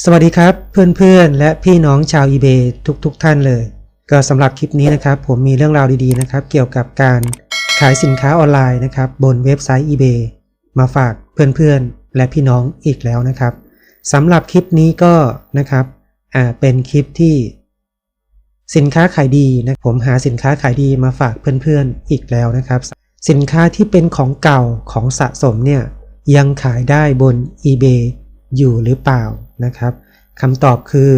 สวัสดีครับเพื่อนๆ และพี่น้องชาว eBay ทุกๆทท่านเลย ก็สำหรับคลิปนี้นะครับ ผมมีเรื่องราวดีๆนะครับ เกี่ยวกับการขายสินค้าออนไลน์นะครับ บนเว็บไซต์ eBay มาฝากเพื่อนๆ และพี่น้องอีกแล้วนะครับสำหรับคลิปนี้ก็นะครับอ่าเป็นคลิปที่ สินค้าขายดีนะผมหาสินค้าขายดีมาฝากเพื่อนๆอีกแล้วนะครับ สินค้าที่เป็นของเก่าของสะสมเนี่ยยังขายได้บน eBay อยู่หรือเปล่านะครับคำตอบคือ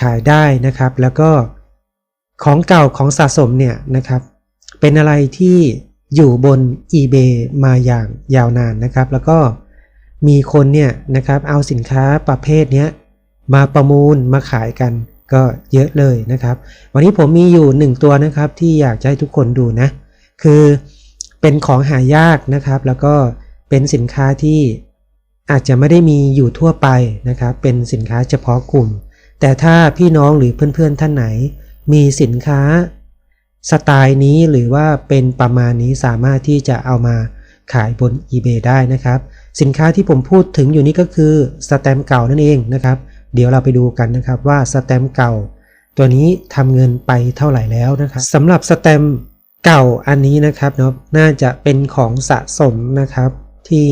ขายได้นะครับ แล้วก็ของเก่าของสะสมเนี่ยนะครับเป็นอะไรที่อยู่บน eBay มาอย่างยาวนานนะครับ แล้วก็มีคนเนี่ยนะครับเอาสินค้าประเภทนี้มาประมูลมาขายกันก็เยอะเลยนะครับ วันนี้ผมมีอยู่หนึ่งตัวนะครับที่อยากจะให้ทุกคนดูนะ คือเป็นของหายากนะครับ แล้วก็เป็นสินค้าที่ อาจจะไม่ได้มีอยู่ทั่วไปนะครับ เป็นสินค้าเฉพาะกลุ่ม แต่ถ้าพี่น้องหรือเพื่อนๆท่านไหน มีสินค้าสไตล์นี้หรือว่าเป็นประมาณนี้สามารถที่จะเอามาขายบน eBay ได้นะครับ สินค้าที่ผมพูดถึงอยู่นี้ก็คือสแตมเก่านั่นเองนะครับ เดี๋ยวเราไปดูกันนะครับว่าสแตมเก่า ตัวนี้ทำเงินไปเท่าไหร่แล้วนะครับสำหรับสแตมเก่าอันนี้นะครับเนาะน่าจะเป็นของสะสมนะครับที่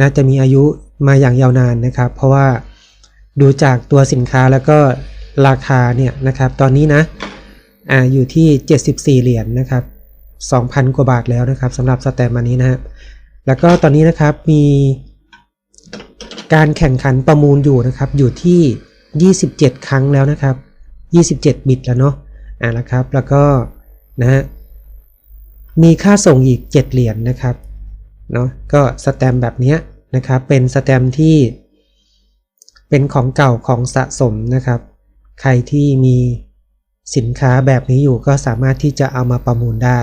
น่าจะมีอายุมาอย่างยาวนานนะครับ เพราะว่าดูจากตัวสินค้าแล้วก็ราคาเนี่ยนะครับตอนนี้นะอ่าอยู่ที่ 74 เหรียญนนะครับ 2,000 กว่าบาทแล้วนะครับสำหรับสแตมอันนี้นะฮะแล้วก็ตอนนี้นะครับมีการแข่งขันประมูลอยู่นะครับอยู่ที่ 27 ครั้งแล้วนะครับ 27 บิตแล้วเนาะอ่านะครับแล้วก็นะฮะมีค่าส่งอีก 7 เหรียญนนะครับเนาะก็สแตมแบบเนี้ย นะครับเป็นสแตมที่เป็นของเก่าของสะสมนะครับ ใครที่มีสินค้าแบบนี้อยู่ก็สามารถที่จะเอามาประมูลได้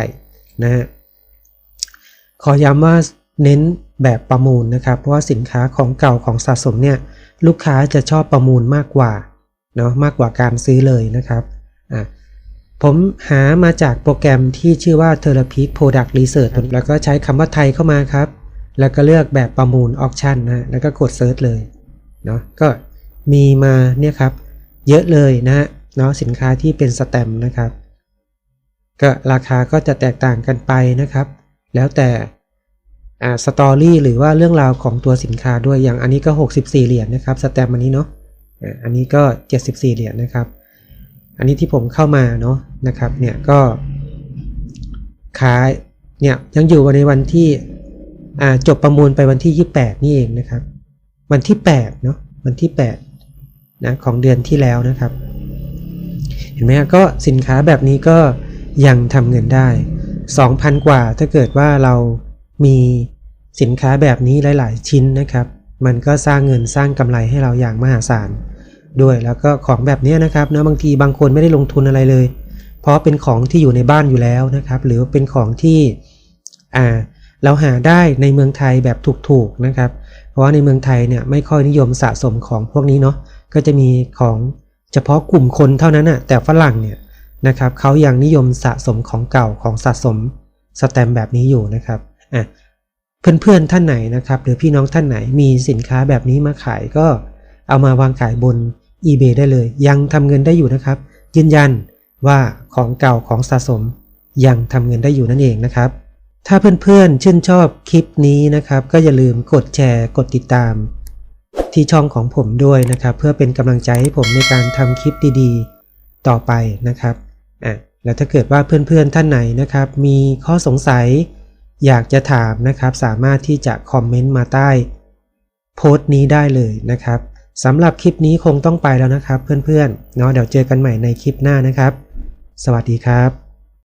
นะฮะขอย้ำว่าเน้นแบบประมูลนะครับเพราะว่าสินค้าของเก่าของสะสมเนี่ยลูกค้าจะชอบประมูลมากกว่าเนาะมากกว่าการซื้อเลยนะครับอะผมหามาจากโปรแกรมที่ชื่อว่า Therapy Product Research แล้วก็ใช้คำว่าไทยเข้ามาครับ แล้วก็เลือกแบบประมูลออ t ชั่นนะแล้วก็กดเซิร์ชเลยเนาะก็มีมาเนี่ยครับเยอะเลยนะเนาะสินค้าที่เป็นสแตมนะครับ ก็ราคาก็จะแตกต่างกันไปนะครับ แล้วแต่อ่าสตอรี่หรือว่าเรื่องราวของตัวสินค้าด้วยอย่างอันนี้ก็ 64 เหรียญนะครับสแตมอันนี้เนาะอันนี้ก็ 74 เหรียญนะครับ อันนี้ที่ผมเข้ามาเนาะนะครับเนี่ยก็ขายเนี่ยยังอยู่ในวันที่ จบประมูลไปวันที่ 28 นี่เองนะครับ วันที่8เนาะวันที่8นะของเดือนที่แล้วนะครับ เห็นไหมก็สินค้าแบบนี้ก็ยังทำเงินได้ 2,000 กว่าถ้าเกิดว่าเรามีสินค้าแบบนี้หลาย ๆ ชิ้นนะครับ มันก็สร้างเงินสร้างกำไรให้เราอย่างมหาศาลด้วยแล้วก็ของแบบนี้นะครับนะบางทีบางคนไม่ได้ลงทุนอะไรเลย เพราะเป็นของที่อยู่ในบ้านอยู่แล้วนะครับ หรือเป็นของที่อ่า เราหาได้ในเมืองไทยแบบถูกๆนะครับ เพราะว่าในเมืองไทยเนี่ยไม่ค่อยนิยมสะสมของพวกนี้เนาะก็จะมีของเฉพาะกลุ่มคนเท่านั้นน่ะแต่ฝรั่งเนี่ยนะครับเขายังนิยมสะสมของเก่าของสะสมสแตมแบบนี้อยู่นะครับอะเพื่อนๆท่านไหนนะครับหรือพี่น้องท่านไหนมีสินค้าแบบนี้มาขายก็เอามาวางขายบน eBay ได้เลย ยังทำเงินได้อยู่นะครับ ยืนยันว่าของเก่าของสะสมยังทำเงินได้อยู่นั่นเองนะครับ ถ้าเพื่อนๆชื่นชอบคลิปนี้นะครับ ก็อย่าลืมกดแชร์กดติดตาม ที่ช่องของผมด้วยนะครับ เพื่อเป็นกำลังใจให้ผมในการทำคลิปดีๆ ต่อไปนะครับอะแล้วถ้าเกิดว่าเพื่อนๆท่านไหนนะครับ มีข้อสงสัยอยากจะถามนะครับ สามารถที่จะคอมเมนต์มาใต้ โพสต์นี้ได้เลยนะครับสำหรับคลิปนี้คงต้องไปแล้วนะครับ เพื่อนๆเนาะเดี๋ยวเจอกันใหม่ในคลิปหน้านะครับ สวัสดีครับ